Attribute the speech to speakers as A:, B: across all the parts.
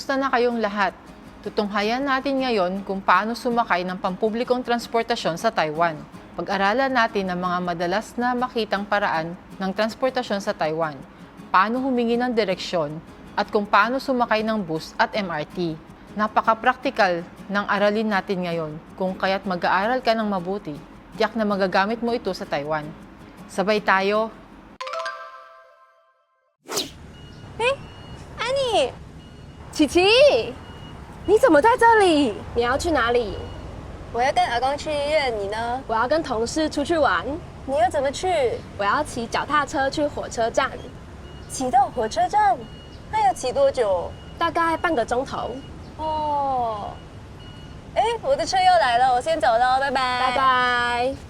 A: Kumusta na kayong lahat? Tutunghayan natin ngayon kung paano sumakay ng pampublikong transportasyon sa Taiwan. Pag-aralan natin ang mga madalas na makitang paraan ng transportasyon sa Taiwan, paano humingi ng direksyon, at kung paano sumakay ng bus at MRT. Napaka-practical ng aralin natin ngayon kung kaya't mag-aaral ka ng mabuti, tiyak na magagamit mo ito sa Taiwan. Sabay tayo,
B: 安妮，琪琪，你怎么在这里？你要去哪里？
C: 我要跟阿公去医院，你呢？
B: 我要跟同事出去玩，
C: 你要怎么去？
B: 我要骑脚踏车去火车站，
C: 骑到火车站？那要骑多久？
B: 大概半个钟头。
C: 哦，哎，我的车又来了，我先走了，拜拜。
B: 拜。拜。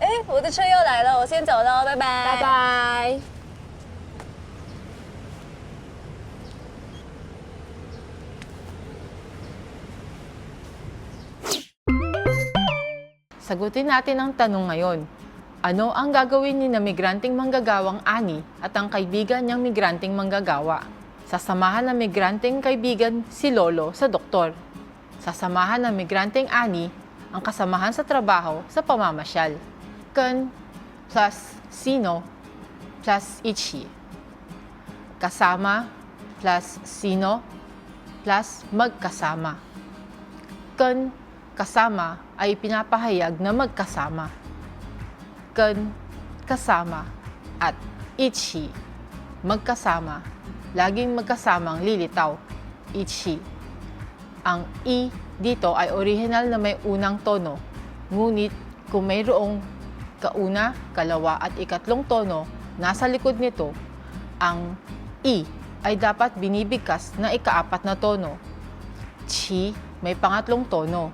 C: 哎，我的车又来了，我先走喽，拜拜。
B: 拜。拜。
A: Sagutin natin ang tanong ngayon. Ano ang gagawin ni na migranteng manggagawang Ani at ang kaibigan niyang migranteng manggagawa? Sasamahan ng migranteng kaibigan si Lolo sa doktor. Sasamahan ng migranteng Ani ang kasamahan sa trabaho sa pamamasyal. Kan plus sino plus ichi. Kasama plus sino plus magkasama. Kan kasama ay pinapahayag na magkasama. Kan kasama at ichi magkasama. Laging magkasamang lilitaw. Ichi. Ang i dito ay original na may unang tono. Ngunit kung mayroong kauna, kalawa at ikatlong tono, nasa likod nito, ang E ay dapat binibigkas na ikaapat na tono. Chi may pangatlong tono.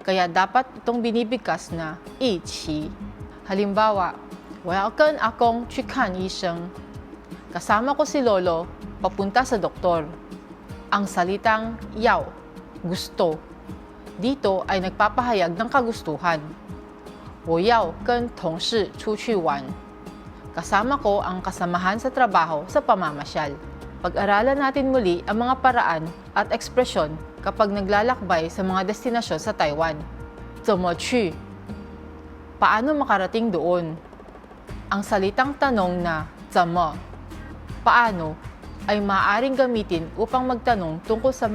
A: Kaya dapat itong binibigkas na E chi. Halimbawa, Welcome akong Chikan Isang. Kasama ko si Lolo papunta sa doktor. Ang salitang yaw, gusto. Dito ay nagpapahayag ng kagustuhan. 我要跟同事出去玩. Kasama ko ang kasamahan sa trabaho sa pamamasyal. Pag-aralan natin muli ang mga paraan at ekspresyon kapag naglalakbay sa mga destinasyon sa Taiwan. 怎么去? Paano makarating doon? Ang salitang tanong na 怎么, paano, ay maaaring gamitin upang magtanong tungkol sa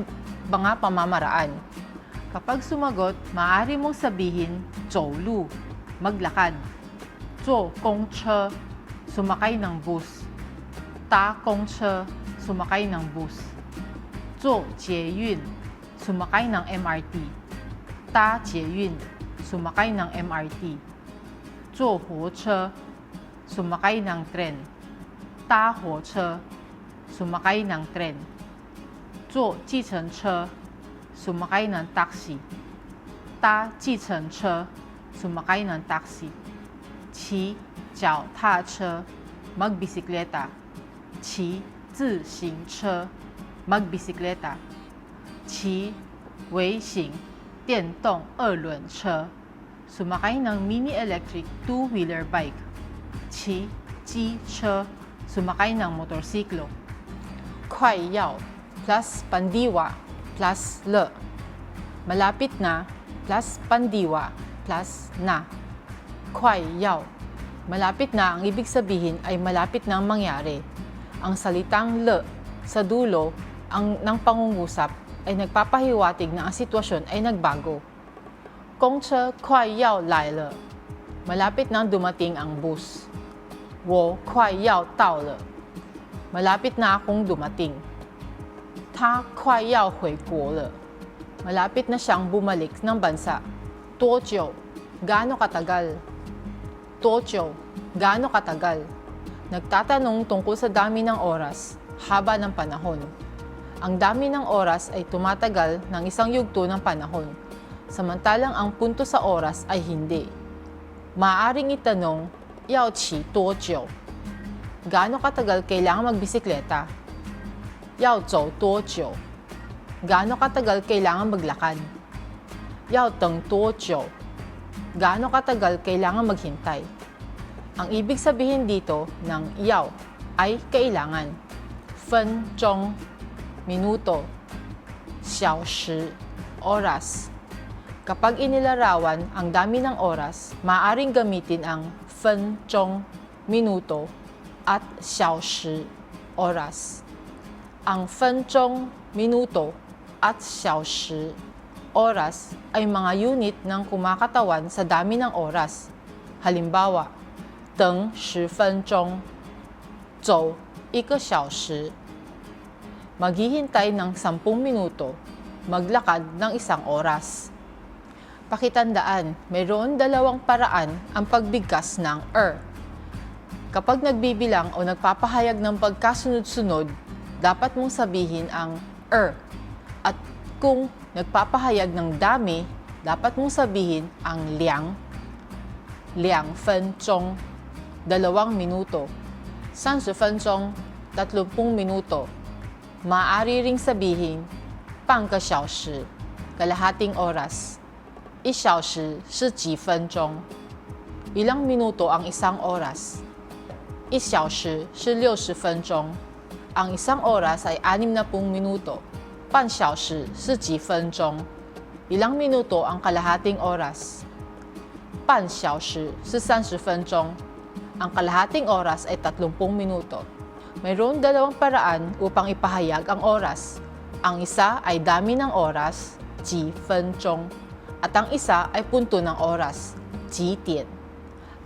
A: mga pamamaraan. Kapag sumagot, maaari mong sabihin 走路, maglakad. 坐公车, sumakay ng bus. 搭公车, sumakay ng bus. 坐捷运, sumakay ng MRT. 搭捷运, sumakay ng MRT. 坐火车, sumakay ng tren. 搭火车, sumakay ng tren. 坐计程车, sumakay ng taxi. 搭计程车, sumakay ng taxi. 骑脚踏车, magbisikleta. 骑自行车, magbisikleta. 骑微型电动二轮车, sumakay ng mini electric two-wheeler bike. 骑机车, sumakay ng motorsiklo. 快要 plus pandiwa plus le. Malapit na plus pandiwa plus na. Kwai yao. Malapit na ang ibig sabihin ay malapit na ang mangyari. Ang salitang le sa dulo ang, ng pangungusap ay nagpapahiwatig na ang sitwasyon ay nagbago. Kong che kwai yao lai le. Malapit na dumating ang bus. Wo kwai yao tao le. Malapit na akong dumating. Ta kwai yao hui guo le. Malapit na siyang bumalik ng bansa. Tokyo, gaano katagal? Tokyo, gaano katagal? Nagtatanong tungkol sa dami ng oras, haba ng panahon. Ang dami ng oras ay tumatagal ng isang yugto ng panahon, samantalang ang punto sa oras ay hindi. Maaring itanong, Yao Yaochi Tokyo, gaano katagal kailangan magbisikleta? Yao Yaozhou Tokyo, gaano katagal kailangan maglakad? Yao teng tuo jiu? Gaano katagal kailangan maghintay? Ang ibig sabihin dito ng yaw ay kailangan. Fen, zhong, minuto, xiao shi, oras. Kapag inilarawan ang dami ng oras, maaaring gamitin ang fen, zhong, minuto at xiao shi, oras. Ang fen, zhong, minuto at xiao shi, oras ay mga unit ng kumakatawan sa dami ng oras. Halimbawa, 等十分钟，走一个小时。Maghihintay ng 10 minuto, maglakad ng isang oras. Pakitandaan, mayroon dalawang paraan ang pagbigkas ng er. Kapag nagbibilang o nagpapahayag ng pagkasunod-sunod, dapat mong sabihin ang er. At kung nagpapahayag ng dami, dapat mong sabihin ang liang, liang fen chong, dalawang minuto, san shi fen chong, tatlumpung minuto. Maaari ring sabihin, pang ka shi, kalahating oras, i shi shi ji fen chong. Ilang minuto ang isang oras? I shi shi liu shi fen chong. Ang isang oras ay anim na pung minuto. 半小时是几分钟? Ilang minuto ang kalahating oras? 半小时是30分钟. Ang kalahating oras ay 30 minuto. Mayroon dalawang paraan upang ipahayag ang oras. Ang isa ay dami ng oras, ji fen zhong, at ang isa ay punto ng oras, ji tian.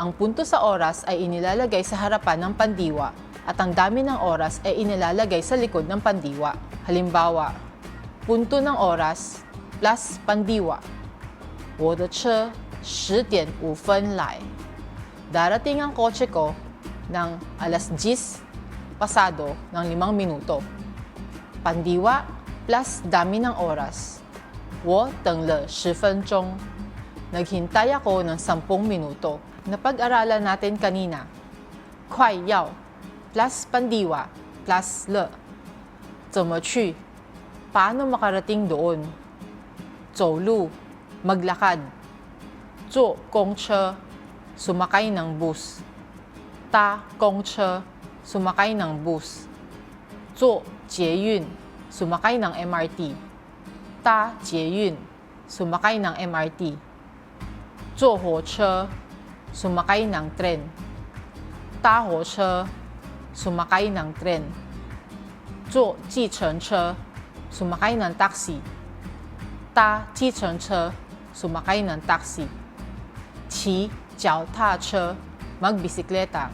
A: Ang punto sa oras ay inilalagay sa harapan ng pandiwa at ang dami ng oras ay inilalagay sa likod ng pandiwa. Halimbawa, punto ng oras plus pandiwa. 我的车十点五分来。Darating ang kotse ko ng alas 10 pasado ng 5 minuto. Pandiwa plus dami ng oras. 我等了10分钟. Naghintay ako ng 10 minuto. Napag-aralan natin kanina. 快要 plus pandiwa plus le. 怎么去? paano makarating doon. Zhou Lu, maglakad. Zhu Kongche, sumakay ng bus. Ta Kongche, sumakay ng bus. Zhu Jieyun, sumakay ng MRT. Ta Jieyun, sumakay ng MRT. Zhu Hoche, sumakay ng tren. Ta Hoche, sumakay ng tren. Zhu Jicheng sumakay ng taxi. Ta 计程车 sumakay ng taxi. 骑脚踏车 magbisikleta.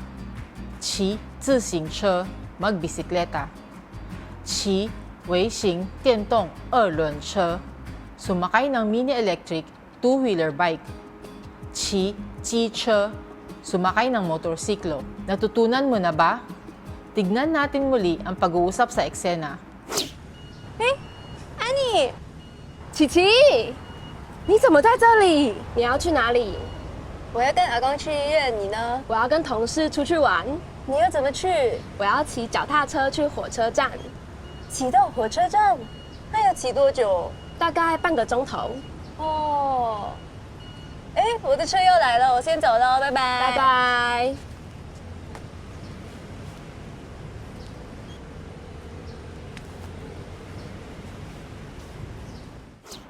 A: 骑自行车 magbisikleta. 骑微型电动二轮车 sumakay ng mini electric two-wheeler bike. 骑机车 sumakay ng motorsiklo. Natutunan mo na ba? Tignan natin muli ang pag-uusap sa eksena.
C: 安妮，
B: 琪琪，你怎么在这里？你要去哪里？
C: 我要跟阿公去医院，你呢？
B: 我要跟同事出去玩，
C: 你要怎么去？
B: 我要骑脚踏车去火车站，
C: 骑到火车站，那要骑多久？
B: 大概半个钟头。
C: 哦，哎，我的车又来了，我先走了，拜拜，
B: 拜。拜。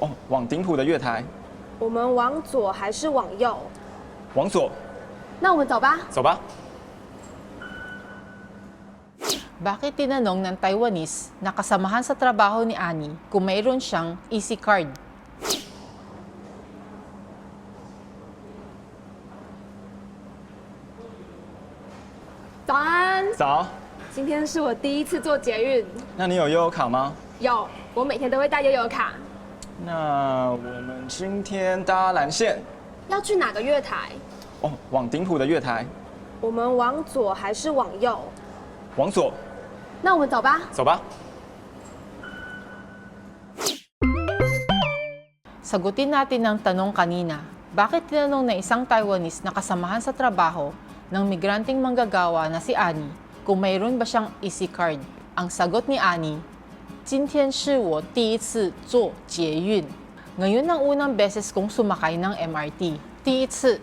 D: 哦，往顶埔的月台，
B: 我们往左还是往右？
D: 往左，
B: 那我们走吧。
D: 走吧。
A: Bakit tinanong ng Taiwanese na kasamahan sa trabaho ni Annie kung mayroon siyang easy card?
B: 早安，
D: 早，
B: 今天是我第一次坐捷运，
D: 那你有悠游卡吗？
B: 有，我每天都会带悠游卡。
D: 那我们今天搭蓝线
B: 要去哪个月台？
D: 哦，往顶埔的月台，
B: 我们往左还是往右？
D: 往左，
B: 那我们走吧。
D: 走吧。
A: Sagutin natin ang tanong kanina. Bakit tinanong na isang Taiwanese na kasamahan sa trabaho ng migranteng manggagawa na si Annie kung mayroon ba siyang easy card? Ang sagot ni Annie, 今天是我第一次坐捷运. Ngayon ang unang beses kong sumakay ng MRT. 第一次,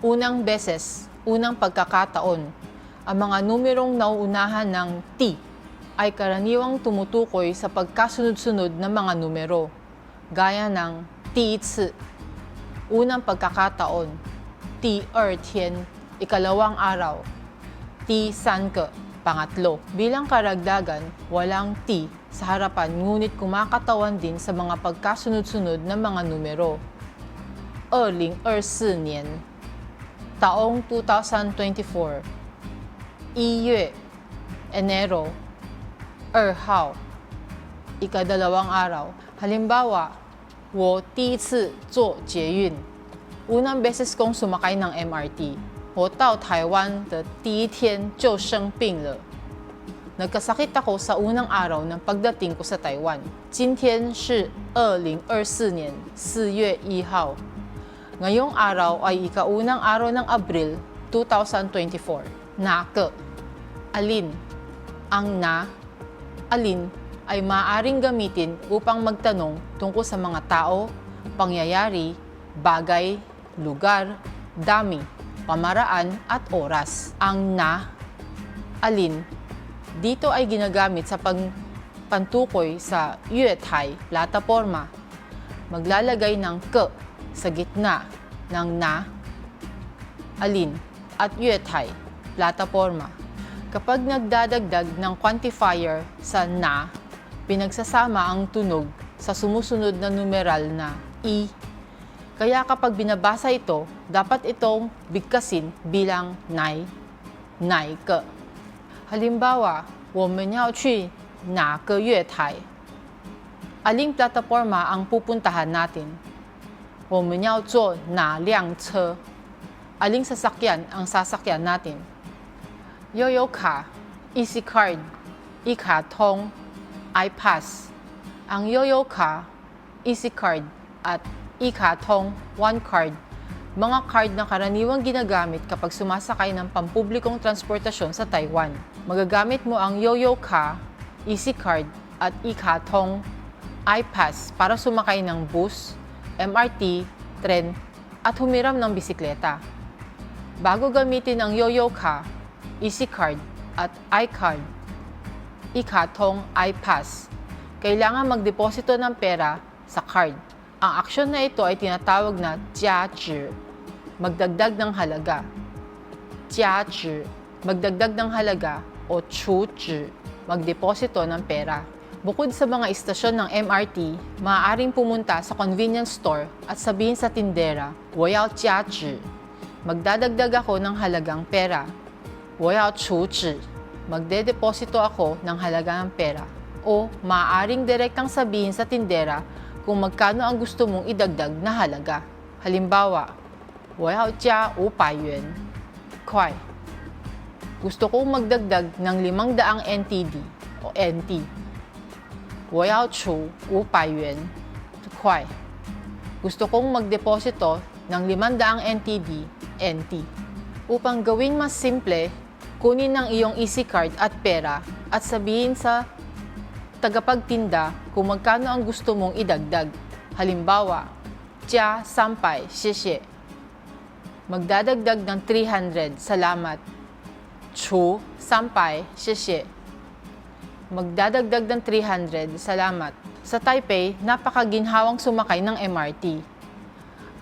A: unang beses, unang pagkakataon. Ang mga numerong nauunahan ng T ay karaniwang tumutukoy sa pagkasunod-sunod ng mga numero gaya ng 第一次, unang pagkakataon, 第二天, ikalawang araw, 第三个, pangatlo. Bilang karagdagan, walang T sa harapan ngunit kumakatawan din sa mga pagkasunod-sunod na mga numero. 2024年, taong 2024, 一月, Enero, 二号, ikadalawang araw. Halimbawa, 我第一次坐捷运. Unang beses kong sumakay ng MRT. 我到台湾的第一天就生病了. Nagkasakit ako sa unang araw ng pagdating ko sa Taiwan. 今天是2024年4月1号. Ngayong araw ay ikaunang araw ng Abril 2024. Nake. Alin. Ang na, alin ay maaaring gamitin upang magtanong tungkol sa mga tao, pangyayari, bagay, lugar, dami, pamaraan at oras. Ang na, alin, dito ay ginagamit sa pagpantukoy sa yuetai, plataforma. Maglalagay ng ke sa gitna ng na, alin, at yuetai, plataforma. Kapag nagdadagdag ng quantifier sa na, pinagsasama ang tunog sa sumusunod na numeral na i. Kaya kapag binabasa ito, dapat itong bigkasin bilang nai, nai ke. Halimbawa, na Yue-tai. Aling plataforma ang pupuntahan natin? na liang ce. Aling sasakyan ang sasakyan natin? Yoyo ka, Easy Card, Ika Tong, iPass. Ang Yoyo ka, Card at Ika One Card mga card na karaniwang ginagamit kapag sumasakay ng pampublikong transportasyon sa Taiwan. Magagamit mo ang Yoyo Ka, Easy Card at iKatong iPass para sumakay ng bus, MRT, tren at humiram ng bisikleta. Bago gamitin ang Yoyo Ka, Easy Card at iCard, ikatong iPass. Kailangan magdeposito ng pera sa card. Ang aksyon na ito ay tinatawag na jiazhi, magdagdag ng halaga. Jiazhi, magdagdag ng halaga o chuzhi, magdeposito ng pera. Bukod sa mga istasyon ng MRT, maaaring pumunta sa convenience store at sabihin sa tindera, 我要加值. Magdadagdag ako ng halagang pera. 我要储值. Magdedeposito ako ng halaga ng pera. O maaaring direktang sabihin sa tindera kung magkano ang gusto mong idagdag na halaga. Halimbawa, 我要加500元. Kwai. Gusto kong magdagdag ng 500 NTD o NT. 我要储500元. Kwai. Gusto kong magdeposito ng 500 NTD NT. Upang gawing mas simple, kunin ang iyong easy card at pera at sabihin sa tagapagtinda kung magkano ang gusto mong idagdag. Halimbawa, Jia Sampay, Xie Magdadagdag ng 300, salamat. Chu Sampay, Xie Magdadagdag ng 300, salamat. Sa Taipei, napakaginhawang sumakay ng MRT.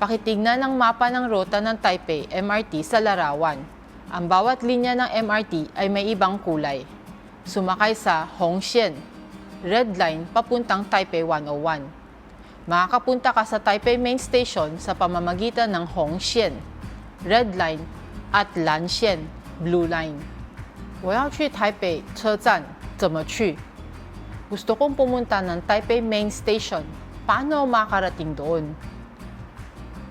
A: Pakitignan ang mapa ng rota ng Taipei MRT sa larawan. Ang bawat linya ng MRT ay may ibang kulay. sumakay sa Hongxian, Red Line papuntang Taipei 101. Makakapunta ka sa Taipei Main Station sa pamamagitan ng Hongxian, Red Line at Lanxian, Blue Line. 我要去台北车站，怎么去？Gusto kong pumunta ng Taipei Main Station. Paano ako makarating doon?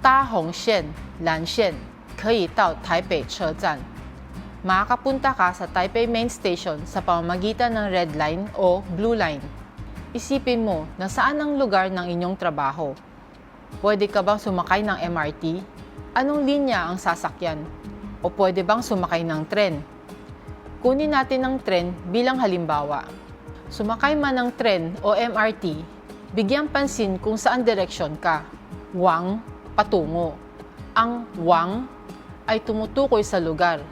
A: 搭红线、蓝线可以到台北车站。Makakapunta ka sa Taipei Main Station sa pamamagitan ng Red Line o Blue Line. Isipin mo na saan ang lugar ng inyong trabaho. Pwede ka bang sumakay ng MRT? Anong linya ang sasakyan? O pwede bang sumakay ng tren? Kunin natin ang tren bilang halimbawa. Sumakay man ng tren o MRT, bigyang pansin kung saan direksyon ka. Wang, patungo. Ang wang ay tumutukoy sa lugar.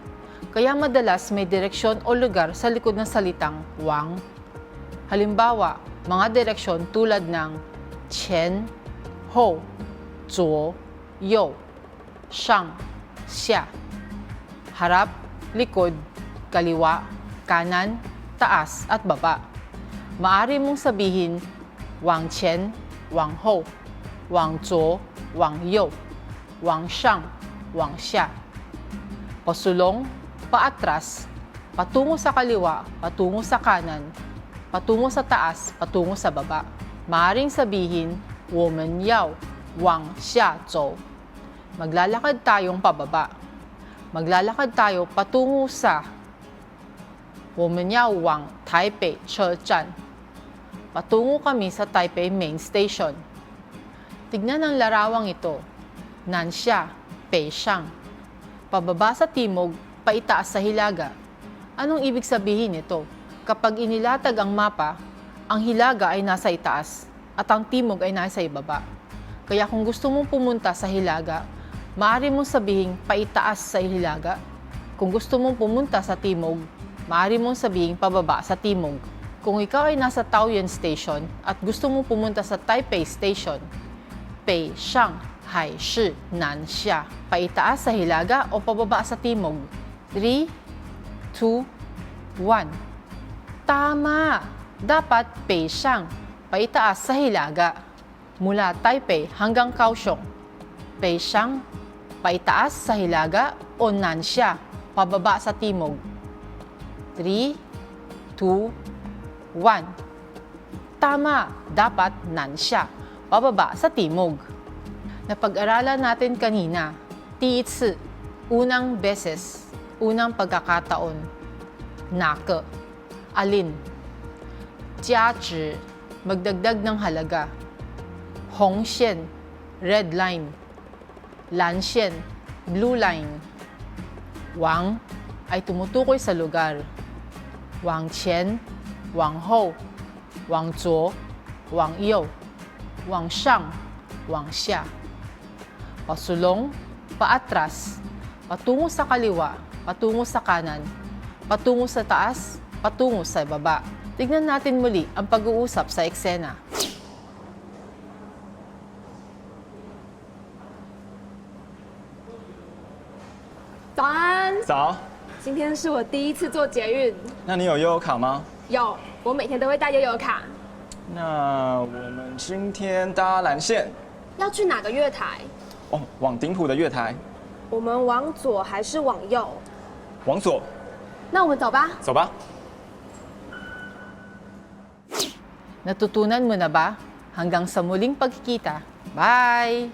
A: Kaya madalas may direksyon o lugar sa likod ng salitang wang. Halimbawa, mga direksyon tulad ng qian, hou, zuo, you, shang, xia. Harap, likod, kaliwa, kanan, taas at baba. Maari mong sabihin wang qian, wang hou, wang zuo, wang you, wang shang, wang xia. Pasulong, paatras, patungo sa kaliwa, patungo sa kanan, patungo sa taas, patungo sa baba. Maaring sabihin, woman yao, wang xia zhou Maglalakad tayong pababa. Maglalakad tayo patungo sa 我们要往台北车站. Patungo kami sa Taipei Main Station. Tignan ang larawang ito. Nansha, Peishang. Pababa sa timog, paitaas sa hilaga. Anong ibig sabihin nito? Kapag inilatag ang mapa, ang hilaga ay nasa itaas at ang timog ay nasa ibaba. Kaya kung gusto mong pumunta sa hilaga, maaari mong sabihing paitaas sa hilaga. Kung gusto mong pumunta sa timog, maaari mong sabihing pababa sa timog. Kung ikaw ay nasa Taoyuan Station at gusto mong pumunta sa Taipei Station, Pei Shang Hai Shi Nan Xia. Paitaas sa hilaga o pababa sa timog. 3, 2, 1. Tama! Dapat Pei Shang. Paitaas sa hilaga. Mula Taipei hanggang Kaohsiung. Pei Shang paitaas sa hilaga o nansya, pababa sa timog. 3, 2, 1. Tama, dapat nansya, pababa sa timog. Napag-aralan natin kanina, tiitsi, unang beses, unang pagkakataon, nake, alin, jiazhi, magdagdag ng halaga, hongxian, red line, 蓝线, blue line. Wang ay tumutukoy sa lugar. Wang qian, wang hou, wang zuo, wang you, wang shang, wang xia. Pasulong, paatras, patungo sa kaliwa, patungo sa kanan, patungo sa taas, patungo sa baba. Tignan natin muli ang pag-uusap sa eksena.
D: 早，
B: 今天是我第一次坐捷运，
D: 那你有悠游卡吗？
B: 有，我每天都会带悠游卡。
D: 那我们今天搭蓝线
B: 要去哪个月台？
D: 哦，往顶埔的月台，
B: 我们往左还是往右？
D: 往左，
B: 那我们走吧。
D: 走吧。
A: Natutunan mo na ba? Hanggang sa muling pagkikita. Bye!